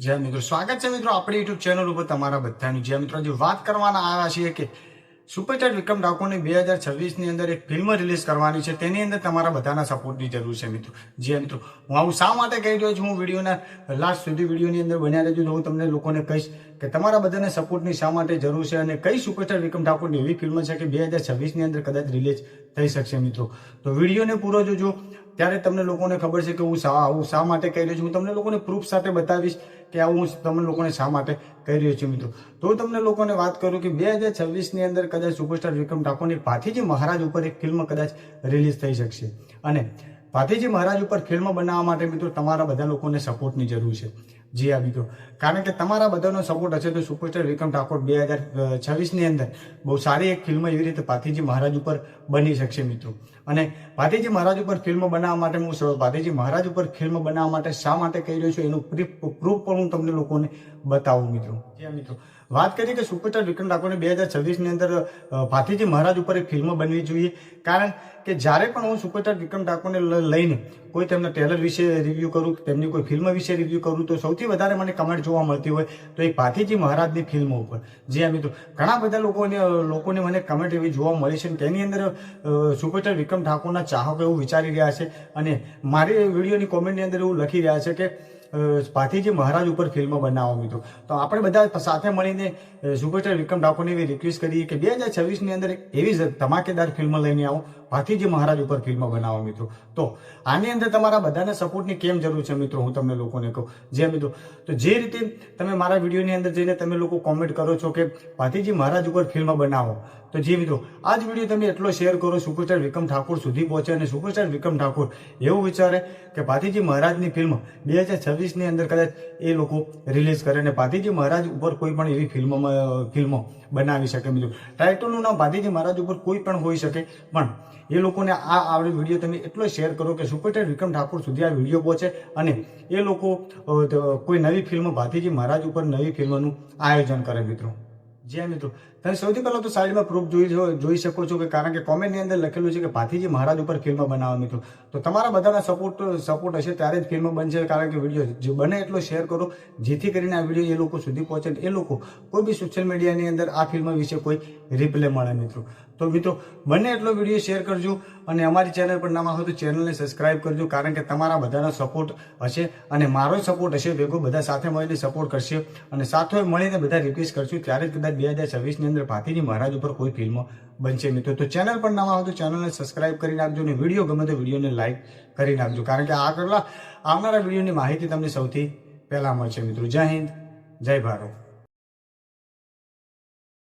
જય મિત્રો. સ્વાગત છે મિત્રો આપણી યુટ્યુબ ચેનલ ઉપર તમારા બધાની. જય મિત્રો જે વાત કરવાના આવ્યા છીએ કે સુપરસ્ટાર વિક્રમ ઠાકોરની બે હજાર છવ્વીસની અંદર એક ફિલ્મ રિલીઝ કરવાની છે. તેની અંદર તમારા બધાના સપોર્ટની જરૂર છે મિત્રો. જે મિત્રો, હું આવું શા માટે કહી રહ્યો છું? હું વિડીયોના લાસ્ટ સુધી વિડીયોની અંદર બન્યા રહેજો તો હું તમને લોકોને કહીશ કે તમારા બધાને સપોર્ટની શા માટે જરૂર છે અને કઈ સુપરસ્ટાર વિક્રમ ઠાકોરની એવી ફિલ્મ છે કે બે હજાર છવ્વીસની અંદર કદાચ રિલીઝ થઈ શકશે મિત્રો. તો વિડીયોને પૂરો જોજો. ત્યારે તમને લોકોને ખબર છે કે હું શા આવું શા માટે કહી રહ્યો છું? હું તમને લોકોને પ્રૂફ સાથે બતાવીશ કે આવું હું તમને લોકોને શા માટે કહી રહ્યો છું મિત્રો. તો તમને લોકોને વાત કરું કે બે હજાર છવ્વીસની અંદર કદાચ સુપરસ્ટાર વિક્રમ ઠાકોરની ભાથીજી મહારાજ ઉપર એક ફિલ્મ કદાચ રિલીઝ થઈ શકશે. અને ભાથીજી મહારાજ ઉપર ફિલ્મ બનાવવા માટે મિત્રો તમારા બધા લોકોને સપોર્ટની જરૂર છે. જી આવી ગયો કારણ કે તમારા બધાનો સપોર્ટ હશે તો સુપરસ્ટાર વિક્રમ ઠાકોર બે હજાર છવ્વીસની અંદર બહુ સારી એક ફિલ્મ એવી રીતે પાથીજી મહારાજ ઉપર બની શકશે મિત્રો. અને પાથીજી મહારાજ ઉપર ફિલ્મ બનાવવા માટે હું ભાથીજી મહારાજ ઉપર ફિલ્મ બનાવવા માટે શા માટે કહી રહ્યો છું એનું પ્રૂફ પણ હું તમને લોકોને બતાવું મિત્રો. જી મિત્રો. વાત કરીએ કે સુપરસ્ટાર વિક્રમ ઠાકોરને બે હજાર છવ્વીસની અંદર ભાતીજી મહારાજ ઉપર એક ફિલ્મ બનવી જોઈએ. કારણ કે જ્યારે પણ હું સુપરસ્ટાર વિક્રમ ઠાકોરને લઈને કોઈ તેમના ટેલર વિશે રિવ્યૂ કરું તેમની કોઈ ફિલ્મ વિશે રિવ્યૂ કરું તો સૌથી વધારે મને કમેન્ટ જોવા મળતી હોય તો એક ભાથીજી મહારાજની ફિલ્મ ઉપર. જે આ મિત્રો ઘણા બધા લોકોને લોકોને મને કમેન્ટ એવી જોવા મળી છે કે તેની અંદર સુપરસ્ટાર વિક્રમ ઠાકોરના ચાહકો એવું વિચારી રહ્યા છે અને મારી વિડીયોની કોમેન્ટની અંદર એવું લખી રહ્યા છે કે અ, ભાથીજી મહારાજ ઉપર ફિલ્મ બનાવો મિત્રો. તો આપણે બધા સાથે મળીને સુપરસ્ટાર વિક્રમ ઠાકોરને એવી રિક્વેસ્ટ કરીએ કે બે હજાર છવ્વીસની અંદર એવી ધમાકેદાર ફિલ્મ લઈને આવો. ભાથીજી મહારાજ ઉપર ફિલ્મ બનાવો મિત્રો. તો આની અંદર તમારા બધાને સપોર્ટની કેમ જરૂર છે મિત્રો? હું તમને લોકોને કહું. જે મિત્રો, તો જે રીતે તમે મારા વિડીયોની અંદર જઈને તમે લોકો કોમેન્ટ કરો છો કે ભાતીજી મહારાજ ઉપર ફિલ્મ બનાવો. તો જે મિત્રો આ જ વીડિયો તમે એટલો શેર કરો, સુપરસ્ટાર વિક્રમ ઠાકોર સુધી પહોંચે અને સુપરસ્ટાર વિક્રમ ઠાકોર એવું વિચારે કે ભાતીજી મહારાજની ફિલ્મ બે હજાર છવ્વીસની અંદર કદાચ એ લોકો રિલીઝ કરે અને ભાતીજી મહારાજ ઉપર કોઈ પણ એવી ફિલ્મોમાં ફિલ્મો બનાવી શકે મિત્રો. ટાઇટલનું નામ ભાતીજી મહારાજ ઉપર કોઈ પણ હોઈ શકે, પણ એ લોકોને આ આવડે વીડિયો તમે એટલો શેર કરો કે સુપરસ્ટાર વિક્રમ ઠાકોર સુધી આ વીડિયો પહોંચે અને એ લોકો કોઈ નવી ફિલ્મ ભાતીજી મહારાજ ઉપર નવી ફિલ્મનું આયોજન કરે મિત્રો. જી મિત્રો, તમે સૌથી પહેલાં તો સાઈડમાં પ્રૂફ જોઈ જોઈ શકો છો કે કારણ કે કોમેન્ટની અંદર લખેલું છે કે ભાથીજી મહારાજ ઉપર ફિલ્મ બનાવો મિત્રો. તો તમારા બધાના સપોર્ટ સપોર્ટ હશે ત્યારે જ ફિલ્મ બનશે કારણ કે વીડિયો બને એટલો શેર કરો, જેથી કરીને આ વીડિયો એ લોકો સુધી પહોંચે એ લોકો કોઈ બી સોશિયલ મીડિયાની અંદર આ ફિલ્મ વિશે કોઈ રિપ્લે મળે મિત્રો. તો મિત્રો બને એટલો વીડિયો શેર કરજો અને અમારી ચેનલ પર નામ હોય તો ચેનલને સબસ્ક્રાઇબ કરજો, કારણ કે તમારા બધાનો સપોર્ટ હશે અને મારો સપોર્ટ હશે, ભેગો બધા સાથે મળીને સપોર્ટ કરશે અને સાથે મળીને બધા રિક્વેસ્ટ કરશું, ત્યારે જ કદાચ બે હજાર છવ્વીસની અંદર ભાતીજી મહારાજ ઉપર કોઈ ફિલ્મ બનશે મિત્રો. તો ચેનલ પર નામ હોય તો ચેનલને સબસ્ક્રાઇબ કરી નાખજો અને વીડિયો ગમે તો વિડીયોને લાઈક કરી નાખજો, કારણ કે આગળ આવનારા વિડીયોની માહિતી તમને સૌથી પહેલાં મળશે મિત્રો. જય હિન્દ, જય ભારત.